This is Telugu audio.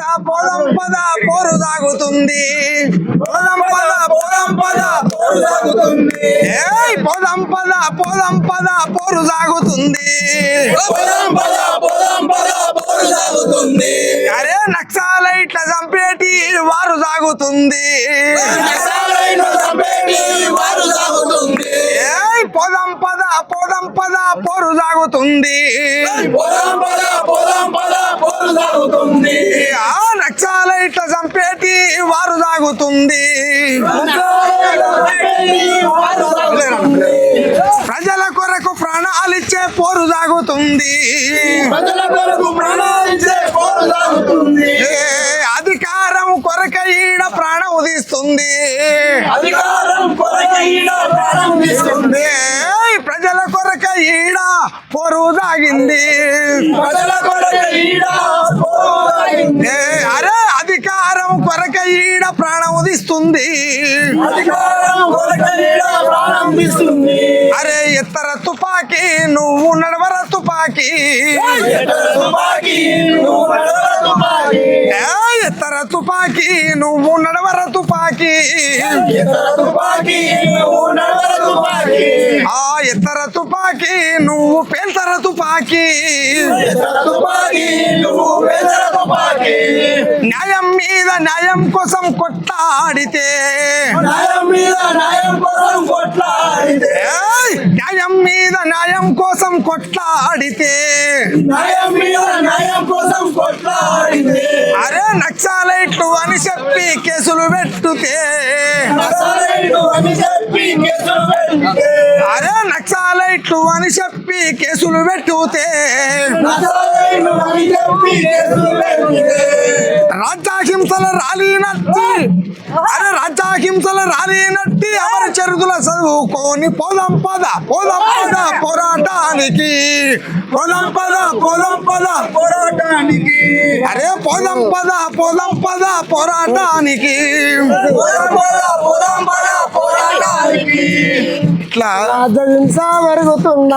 పద పోదం పద పోరు సాగుతుంది పోదం పద పోదం పద పోరు సాగుతుంది ఏయ్ పోదం పద పోదం పద పోరు సాగుతుంది పోదాం పద పోదాం పద పోరు సాగుతుంది అరే నక్సలైట్ల చంపేటి వారు సాగుతుంది నక్సలైట్ల చంపేటి వారు సాగుతుంది ఏయ్ పోదం పద పోదం పద పోరు సాగుతుంది పోదాం ఇట్లా చంపేటి వారు సాగుతుంది ప్రజల కొరకు ప్రాణాలిచ్చే పోరు పోరు సాగుతుంది అధికారం కొరక ఈడ ప్రాణం ఉదిస్తుంది. అధికారం కొరక ప్రజల కొరక ఈడ పోరు సాగింది ప్రజల కొరక ఈడ పోరు సాగింది తీసుకుంది అరే ఎత్తర తుపాకీ నువ్వు నడవర తుపాకీ. ఎక్కడ తుపాకీ నువ్వు నడవర తుపాకీ. ఏ ఎత్తర తుపాకీ నువ్వు నడవర తుపాకీ. ఆ ఎత్తర తుపాకీ నువ్వు పేల్తర తుపాకీ. తుపాకీ నువ్వు వేదర తుపాకీ. న్యాయం మీద న్యాయం కోసం కొట్లాడితే. న్యాయం మీద న్యాయం కోసం కొట్లాడితే! న్యాయం మీద న్యాయం కోసం కొట్లాడితే. న్యాయం మీద న్యాయం కోసం కొట్లాడితే. అరే నక్సలైట్లు అని చెప్పి కేసులు పెట్టుతే. నక్సలైట్లు అని చెప్పి అని చెప్పి కేసులు పెట్టుతే. నక్సలైట్లు అని రాజ్యాహింసల రాలినట్టి అరే రాజ్యాహింసల రాలినట్టి అమర చరుదుల చదువుకొని పోదాం పద పోదాం పద పోరాటానికి. పోదాం పద పోదాం పద పోరాటానికి. అరే పోదాం పద పోదాం పద పోరాటానికి. పోదాం పద, పోదాం పద, ఇట్లా రాజహింస పెరుగుతున్న